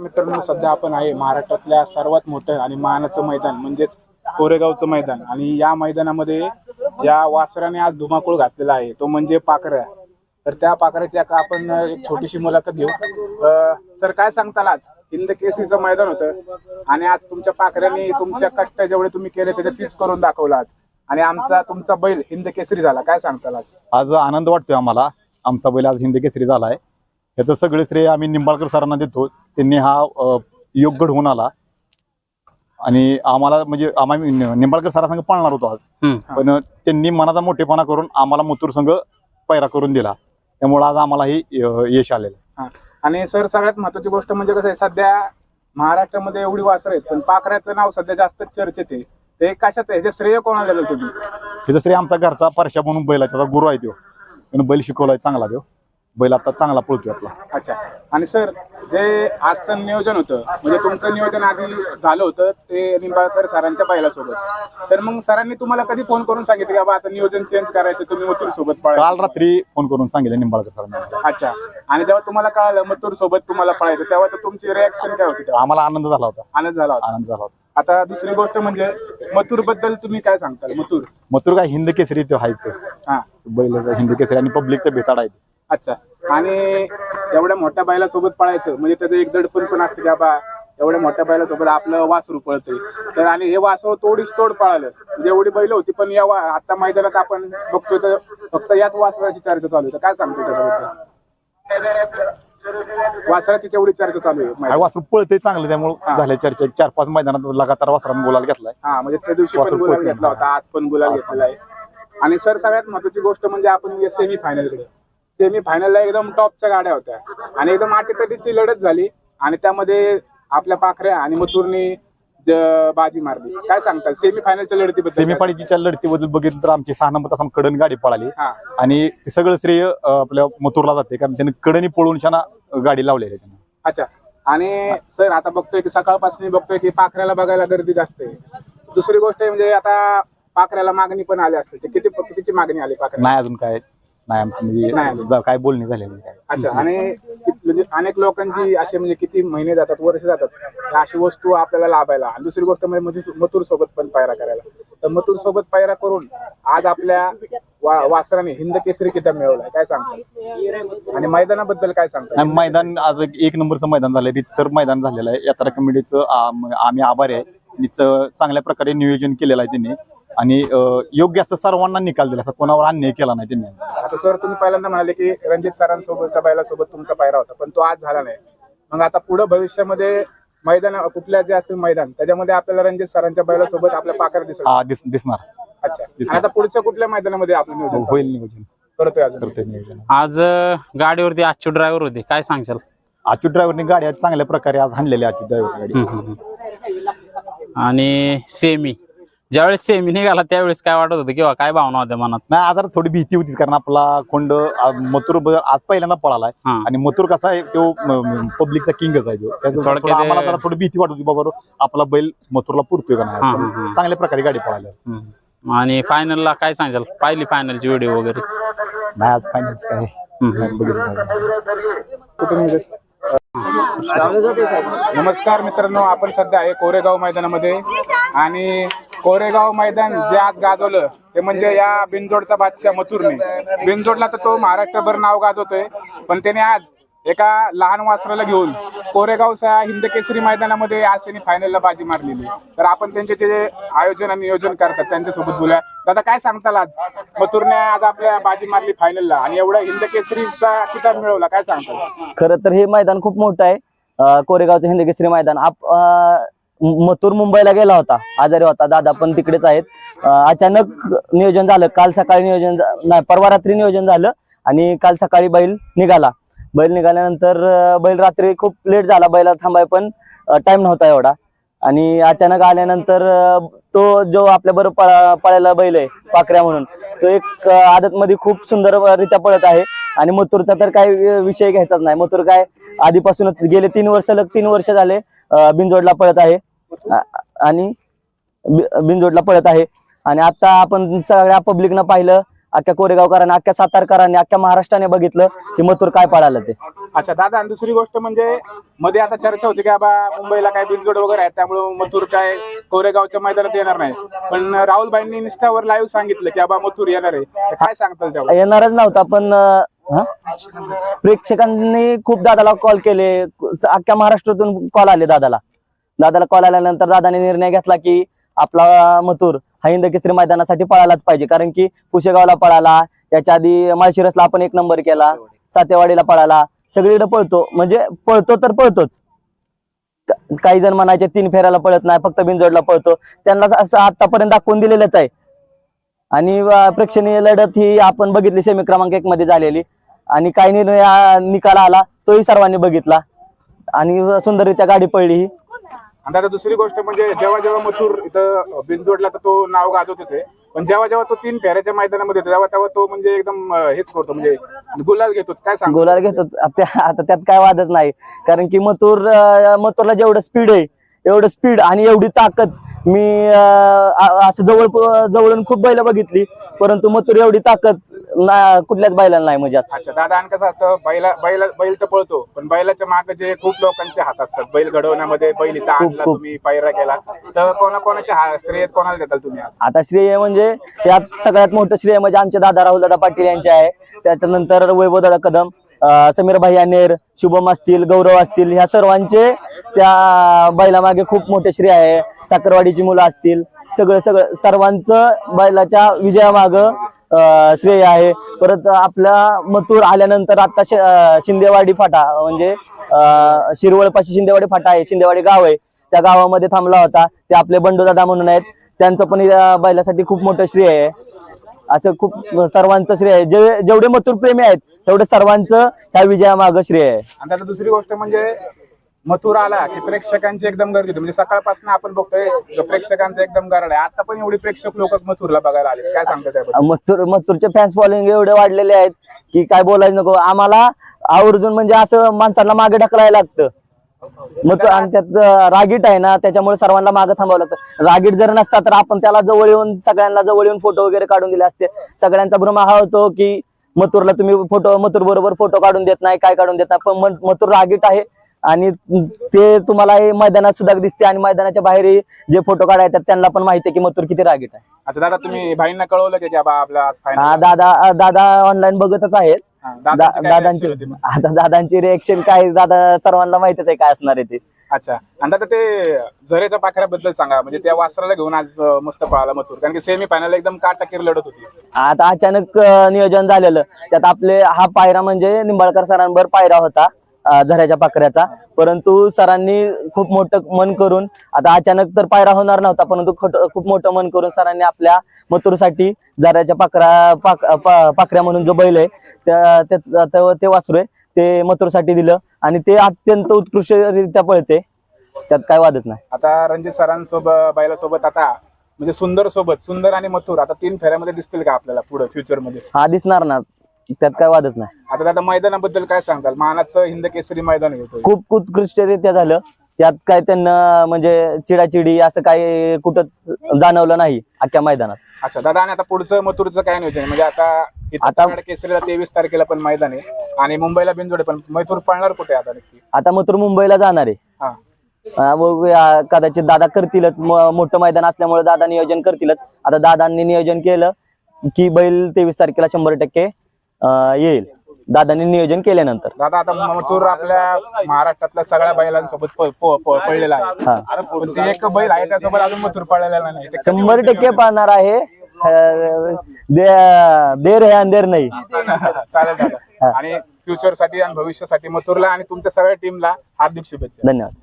मित्रांनो सध्या आपण आहे महाराष्ट्रातल्या सर्वात मोठं आणि मानाचं मैदान म्हणजेच कोरेगावचं मैदान. आणि या मैदानामध्ये या वासराने आज धुमाकूळ घातलेला आहे. तो म्हणजे पाखऱ्या तर त्या पाखऱ्याची आता आपण एक छोटीशी मुलाखत घेऊ. अं, सर काय सांगताल आज? हिंद केसरीचं मैदान होतं. आणि आज तुमच्या पाखऱ्याने तुमच्या कट्ट्या जेवढे तुम्ही केले त्याच्या तीच करून दाखवलं आज. आणि आमचा तुमचा बैल हिंद केसरी झाला. काय सांगताल आज? आज आनंद वाटतोय आम्हाला. आमचा बैल आज हिंद केसरी झालाय. याचं सगळे श्रेय आम्ही निंबाळकर सरांना देतो. त्यांनी हा अ, योग घडवून आला. आणि आम्हाला म्हणजे आम्ही निंबाळकर सरासंग पाळणार होतो आज. पण त्यांनी मनाचा मोठेपणा करून आम्हाला मथुर संघ पैरा करून दिला. त्यामुळे आज आम्हाला ही यश आलेलं आहे. आणि सर सगळ्यात महत्वाची गोष्ट म्हणजे कसं आहे सध्या महाराष्ट्रामध्ये एवढी वासर आहेत पण पाखऱ्याचं नाव सध्या जास्त चर्चेत आहे. ते कशात आहे? हे श्रेय कोणाला तुम्ही? त्याचं श्रेय आमचा घरचा परशा म्हणून बैल आहे त्याचा गुरु आहे तो. बैल शिकवलाय चांगला तो. बैल आता चांगला पळतोय आपला. अच्छा. आणि सर जे आजचं नियोजन होतं म्हणजे तुमचं नियोजन आधी झालं होतं ते निंबाळकर सरांच्या बैलासोबत. तर मग सरांनी तुम्हाला कधी फोन करून सांगितलं की बाबा आता नियोजन चेंज करायचं तुम्ही मथुर सोबत काल रात्री फोन करून सांगितलं निंबाळकर सरांना. अच्छा. आणि जेव्हा तुम्हाला कळालं मथुर सोबत तुम्हाला पळायचं तेव्हा तर तुमची रिॲक्शन काय होती तेव्हा? आम्हाला आनंद झाला होता. आनंद झाला होता. आनंद झाला होता. आता दुसरी गोष्ट म्हणजे मथुरबद्दल तुम्ही काय सांगताल? मथुर. मथुर काय हिंद केसरी तो हायचं हा. बैल हिंद केसरी आणि पब्लिकचं भेटाड आहे ते. अच्छा. आणि एवढ्या मोठ्या बैलासोबत पळायचं म्हणजे त्याचं एक दडपण पण असतं की बाबा एवढ्या मोठ्या बैलासोबत आपलं वासरू पळतंय. तर आणि हे वासरू तोडीच तोड पळालं. म्हणजे एवढी बैल होती पण या आता मैदानात आपण बघतोय तर फक्त याच वासराची चर्चा चालू आहे. तर काय सांगतो त्याच्याबद्दल? वासराची तेवढी चर्चा चालू आहे. वासरू पळतंय चांगलं. त्यामुळे झाल्या चर्चा. चार पाच मैदानात लगातार वासरानं बोलायला घेतलाय. हा म्हणजे त्या दिवशी पण वासरू पळतंय. घेतला होता आज पण गुलाल घेतलेला आहे आणि सर सगळ्यात महत्वाची गोष्ट म्हणजे आपण सेमी फायनलकडे. सेमी फायनलला एकदम टॉपच्या गाड्या होत्या. आणि एकदम आटीतटीची लढत झाली. आणि त्यामध्ये आपल्या पाखऱ्या आणि मथुरनी बाजी मारली. काय सांगतात सेमी फायनलच्या लढतीबद्दल सेमी पाडीच्या लढतीबद्दल बघितलं तर आमची सहा नंबर तासाम कडन गाडी पळाली. हा. आणि ते सगळं श्रेय आपल्या मथुरला जाते. कारण त्याने कडनी पळून छान गाडी लावलेली आहे त्यानं. अच्छा. आणि सर आता बघतोय की सकाळपासून बघतोय की पाखऱ्याला बघायला गर्दी जास्त आहे. दुसरी गोष्ट म्हणजे आता पाखऱ्याला मागणी पण आली असते. किती कितीची मागणी आली पाखऱ्याला? नाही अजून काय. नाही. म्हणजे काय बोलणी झालेली नाही. अच्छा आणि म्हणजे अनेक लोकांची असे म्हणजे किती महिने जातात वर्ष जातात अशी वस्तू आपल्याला लाभायला. आणि दुसरी गोष्ट म्हणजे मथुर- मथुर सोबत पण पायरा करायला. तर मथुर सोबत पायरा करून आज आपल्या वा- वासराने हिंद केसरी किताब मिळवलाय. काय सांगतात आणि मैदानाबद्दल काय सांगतात आणि मैदान आज एक एक नंबरचं मैदान झालंय. रितसर मैदान झालेलं आहे. यात्रा कमिटीचं आम- आम्ही आभारी आहे. आणि च- चांगल्या प्रकारे नियोजन केलेलं आहे त्यांनी आणि अं, योग्य असं सर्वांना निकाल दिला. असं कोणावर अन्याय केला नाही त्यांनी आता सर तुम्ही पहिल्यांदा म्हणाले की रणजित सरांसोबतच्या बैलासोबत तुमचा पायरा होता पण तो आज झाला नाही. मग आता पुढे भविष्यामध्ये मैदान कुठल्या जे असतील मैदान त्याच्यामध्ये आपल्याला रणजित सरांच्या बैलासोबत आपल्या पाकर दिसत हा, दिस- दिसणार. अच्छा. आणि आता पुढच्या कुठल्या मैदानामध्ये आपलं नियोजन? होईल नियोजन. करतोय अजून. करतोय नियोजन. आज अं, गाडीवरती आजची ड्रायव्हर होते. काय सांगशाल? आजची ड्रायव्हरने गाडी आज चांगल्या प्रकारे आज हाणलेली आजची ड्रायव्हर गाडी हम्म, हम्म. आणि सेमी. ज्यावेळेस सेमी निघाला त्यावेळेस काय वाटत होतं किंवा काय भावना होत्या मनात नाही आज जरा थोडी भीती होती कारण आपला कोंड आ, मथुर ब- आज पहिल्यांदा पळालाय हा. आणि मथुर कसा आहे तो पब्लिकचा किंगच आहे तो. त्याचं थोडक्यात थोडं आम्हाला जरा थोडी भीती वाटत होती बाबा आपला बैल मथुरला पुरतोय का हा, नाही हा. चांगल्या प्रकारे गाडी पळाली हम्म. आणि फायनलला काय सांगशाल पाहिली फायनलची व्हिडिओ वगैरे नाही आज फायनल काय हम्म. नाही बघितलं नाही. कुठून? नमस्कार मित्रांनो आपण सध्या आहे कोरेगाव मैदानामध्ये. आणि कोरेगाव मैदान जे आज गाजवलं ते म्हणजे या बिनजोडचा बादशाह मथुरने. बिनजोडला तर तो महाराष्ट्रभर नाव गाजवतोय पण त्याने आज एका लहान वासराला घेऊन कोरेगावच्या हिंद केसरी मैदानामध्ये आज त्यांनी फायनलला बाजी मारलेली. तर आपण त्यांचे जे आयोजन आणि नियोजन करतात त्यांच्यासोबत बोलूया. दादा काय सांगताल आज? मथुरने आज आपल्या बाजी मारली फायनलला आणि एवढा हिंद केसरीचा किताब मिळवला काय सांगताल? खरं तर हे मैदान खूप मोठं आहे. कोरेगावचं हिंदकेसरी मैदान. आप मथुर मुंबईला गेला होता आजारी होता दादा पण तिकडेच आहेत. अचानक नियोजन झालं काल सकाळी नियोजन नाही परवा रात्री नियोजन झालं आणि काल सकाळी बैल निघाला. बैल निघाल्यानंतर बैल रात्री खूप लेट झाला बैला थांबाय पण टाइम नव्हता एवढा. आणि अचानक आल्यानंतर तो जो आपल्या बरोबर पळायला बैल आहे पाकऱ्या म्हणून तो एक आदत मध्ये खूप सुंदर रित्या पळत आहे. आणि मथुरचा तर काही विषय घ्यायचाच नाही. मथुर काय आधीपासूनच गेले तीन वर्ष लग तीन वर्ष झाले बिंजोडला बिनजोडला पळत आहे. आणि बिंजोडला बिनजोडला पळत आहे. आणि आता आपण सगळ्या पब्लिकनं पाहिलं अख्ख्या कोरेगावकरांनी अख्ख्या सातारकरांनी अख्ख्या महाराष्ट्राने बघितलं की मथुर काय पळालं ते. अच्छा दादा आणि दुसरी गोष्ट म्हणजे मध्ये आता चर्चा होती की बाबा मुंबईला काय बिनजोड वगैरे आहेत त्यामुळे मथुर काय कोरेगावच्या मैदानात येणार नाही. पण राहुलबाईंनी निष्ठावर लाईव्ह सांगितलं की बाबा मथुर येणार आहे. काय सांगताल त्यावर? येणारच नव्हता पण? प्रेक्षकांनी खूप दादाला कॉल केले. अख्ख्या महाराष्ट्रातून कॉल आले दादाला. दादाला कॉल आल्यानंतर दादाने निर्णय घेतला की आपला मथुर हा हिंद केसरी मैदानासाठी पळालाच पाहिजे. कारण की पुशेगावला पळाला याच्या आधी माळशिरसला आपण एक नंबर केला सातेवाडीला पळाला सगळीकडे पळतो. म्हणजे पळतो तर पळतोच. काही जण म्हणायचे तीन फेऱ्याला पळत नाही फक्त बिनजोडला पळतो. त्यांना असं आतापर्यंत दाखवून दिलेलंच आहे. आणि प्रेक्षणीय लढत ही आपण बघितली सेमी क्रमांक एक मध्ये झालेली. आणि काही निर्णय निकाल आला तोही सर्वांनी बघितला. आणि सुंदररित्या गाडी पडली ही. आणि आता दुसरी गोष्ट म्हणजे जेव्हा जेव्हा मथुर इथं बिनजोडला तर तो नाव गाजवतच आहे. पण जेव्हा जेव्हा तो तीन फेऱ्याच्या मैदानामध्ये येतो तेव्हा तेव्हा तो म्हणजे एकदम हेच करतो म्हणजे गुलाल घेतोच. काय सांग? गुलाल घेतोच. त्या- आता त्यात काय वादच नाही. कारण की मथुर मथुरला जेवढं स्पीड आहे एवढं स्पीड आणि एवढी ताकद मी असं जवळ जवळून खूप बैल बघितली परंतु मथुर एवढी ताकद ना कुठल्याच बैलाला नाही म्हणजे असं. अच्छा दादा आणि कसं असतं बैला बैल बैल तर पळतो पण बैलाच्या मागे जे खूप लोकांचे हात असतात बैल घडवण्यामध्ये बैल इथं आणला खूप. तुम्ही पायरा केला तर कोणा कोणाचे हा श्रेय कोणाला देताल तुम्ही आज? आता श्रेय म्हणजे यात सगळ्यात मोठं श्रेय म्हणजे आमचे दादा राहुल दादा पाटील यांचे आहे. त्याच्यानंतर वैभव दादा कदम अं, समीर भाई अनेर शुभम असतील गौरव असतील ह्या सर्वांचे त्या बैलामागे खूप मोठे श्रेय आहे. साखरवाडीची मुलं असतील सगळं सगळं सर्वांचं बैलाच्या विजयामाग श्रेय आहे. परत आपल्या मथुर आल्यानंतर आता शिंदेवाडी फाटा म्हणजे शिरवळपाशी शिंदेवाडी फाटा आहे. शिंदेवाडी गाव आहे. त्या गावामध्ये थांबला होता. ते आपले बंडूदादा म्हणून आहेत. त्यांचं पण बैलासाठी खूप मोठं श्रेय आहे. असं खूप सर्वांचं श्रेय आहे. जे जेवढे मथुर प्रेमी आहेत तेवढे सर्वांचं ह्या विजयामाग श्रेय आहे. आणि आता दुसरी गोष्ट म्हणजे मथुर आला की प्रेक्षकांची एकदम गर्दी होती. म्हणजे सकाळपासून आपण बघतोय प्रेक्षकांचं एकदम गरड आहे. आता पण एवढी प्रेक्षक लोक मथुरला बघायला आले काय सांगतात त्याबद्दल मथुर मथुरचे फॅन्स फॉलोइंग एवढे वाढलेले आहेत की काय बोलायचं नको. आम्हाला आवर्जून म्हणजे असं माणसांना मागे ढकलायला लागतं. मग आणि त्यात रागीट आहे ना त्याच्यामुळे सर्वांना मागे थांबावं लागतं. रागीट जर नसता तर आपण त्याला जवळ येऊन सगळ्यांना जवळ येऊन फोटो वगैरे काढून दिले असते. सगळ्यांचा भ्रम हा होतो की मथुरला तुम्ही फोटो मथुर बरोबर फोटो काढून देत नाही काय काढून देत नाही. पण मथुर रागीट आहे. आणि ते तुम्हाला हे मैदानात सुद्धा दिसते आणि मैदानाच्या बाहेर जे फोटो काढायचे त्यांना पण माहिती आहे की मथुर किती रागीट आहे. आता दादा तुम्ही भाईंना कळवलं की बाबा आपला आज हा दादा दादा ऑनलाईन बघतच आहेत. दा- दादांची आता दादांची रिएक्शन काय दादा सर्वांना माहितच आहे काय असणार आहे ते. अच्छा आणि दादा ते झरेच्या पाखऱ्याबद्दल सांगा. म्हणजे त्या वासराला घेऊन आज अं, मस्त पळाला मथुर. कारण की सेमी फायनल एकदम काटाकीर लढत होती. आता अचानक अं, नियोजन झालेलं. त्यात आपले हा पायरा म्हणजे निंबाळकर सरांवर पायरा होता. झऱ्याच्या पाखऱ्याचा. परंतु सरांनी खूप मोठं मन करून आता अचानक तर पायरा होणार नव्हता परंतु खूप मोठं मन करून सरांनी आपल्या मथुरसाठी झऱ्याच्या पाखरा पाक- पा- पाखऱ्या म्हणून जो बैल आहे ते वासरू आहे ते मथुरसाठी दिलं. आणि ते अत्यंत उत्कृष्टरित्या पळते. त्यात काय वादच नाही. आता रणजित सरांसोबत बैलासोबत आता म्हणजे सुंदर सोबत सुंदर आणि मथुर आता तीन फेऱ्यामध्ये दिसतील का आपल्याला पुढे फ्युचरमध्ये? हा दिसणार ना. त्यात काय वादच नाही. आता दादा मैदानाबद्दल काय सांगताल मानाचं हिंद केसरी मैदान खूप उत्कृष्टरित्या झालं. त्यात काय त्यांना म्हणजे चिडाचिडी असं काही कुठंच जाणवलं नाही अख्ख्या मैदानात. अच्छा दादा आणि आता पुढचं मथुरचं काय नियोजन म्हणजे आता आता- केसरीला तेवीस तारखेला पण मैदान आहे. आणि मुंबईला बिनजोडे पण मथुर पळणार कुठे आता नक्की? आता मथुर मुंबईला जाणार आहे. हा. अं, बघूया कदाचित दादा करतीलच. म- मोठं मैदान असल्यामुळे दादा नियोजन करतीलच. आता दादांनी नियोजन केलं की बैल तेवीस तारखेला शंभर टक्के अं, येईल. दादांनी नियोजन केल्यानंतर. दादा आता मथुर आपल्या महाराष्ट्रातल्या सगळ्या बैलांसोबत प- प- प- पळलेला हा. आहे पण ते एक बैल आहे त्यासोबत अजून मथुर पळलेला नाही. ते कधी शंभर टक्के पाहणार आहे. अं, दे- देर है अंधेर नाही. चालेल दादा आणि फ्युचरसाठी आणि भविष्यासाठी मथुरला आणि तुमच्या सगळ्या टीमला हार्दिक शुभेच्छा. धन्यवाद.